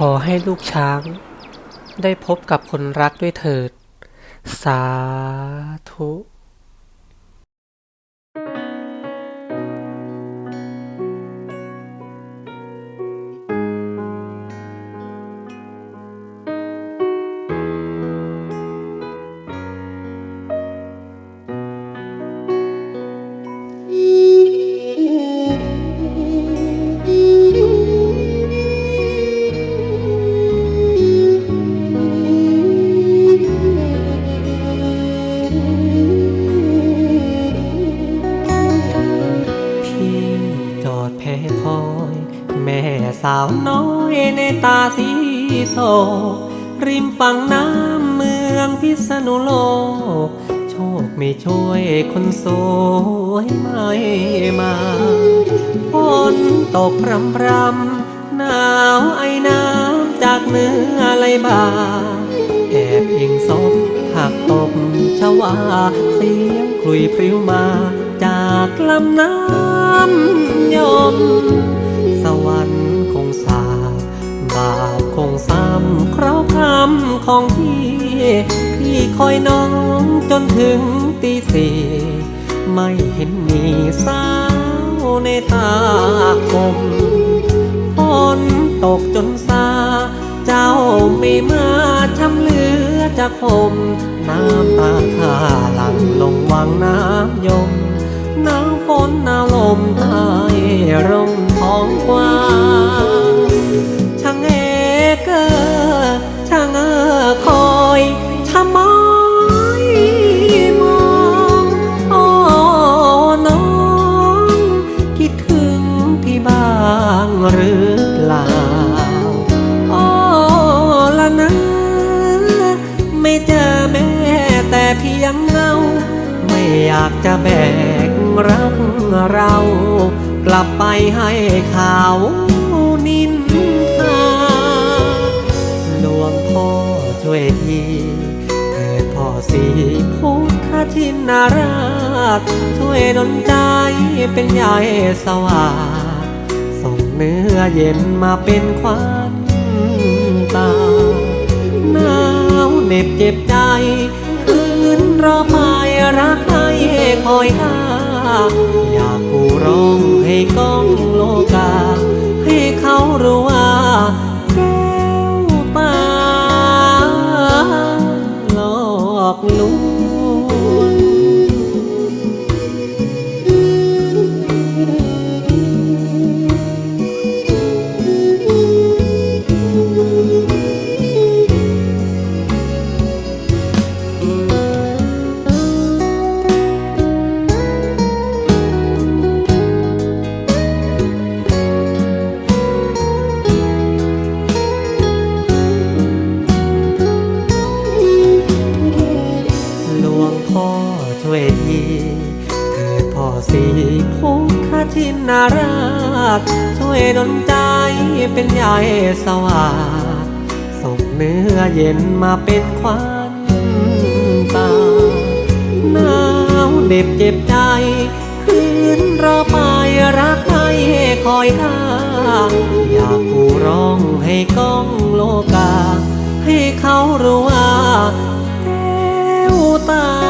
ขอให้ลูกช้าง ได้พบกับคนรักด้วยเถิด สาธุ สาวน้อยในตาสีโศกริมฝั่งน้ำเมืองพิษณุโลก โชคไม่ช่วยคนสวยไม่มาฝนตกพรำพรำหนาวไอ้น้ำจากเนื้อไหลบ่า แอบยิงศพหักตบชวา เสียงคลุยพริ้วมา จากลำน้ำยม สวรรค์คงสาบาปคงซ้ำเพราะคำของพี่ พี่คอยน้องจนถึงตีสี่ไม่เห็นมีสาวในตาคมฝนตกจนซา เจ้าไม่มาทำเหลือจากผมน้ำตาข้าหลังลงวังน้ำยม น้ำฝนน้ำลมไท ทำไมมองอ๋อน้อง คิดถึงพี่บ้างหรือเปล่าอ๋อละนะ ไม่เจอแม่แต่เพียงเงา ไม่อยากจะแบกรักเรา กลับไปให้เขานินทาหลวงพ่อช่วยที สีพุทธชินนาราชช่วยดลใจเป็นใหญ่สว่างส่งเนื้อเย็นมาเป็นควันตาหนาวเหน็บเจ็บใจคืนรอพายรักให้คอยท่าอยากกูร้องให้ก้องโลกา ให้เขารู้ว่า อกลวง เถิดพ่อสีพุทธชินนาราชช่วยดลใจเป็นใหญ่สว่างส่งเนื้อเย็นมาเป็นควันตาหนาวเหน็บเจ็บใจคืนรอไปรักให้คอยท่าอยากกูร้องให้ก้องโลกา ให้เขารู้ว่าเต้าตา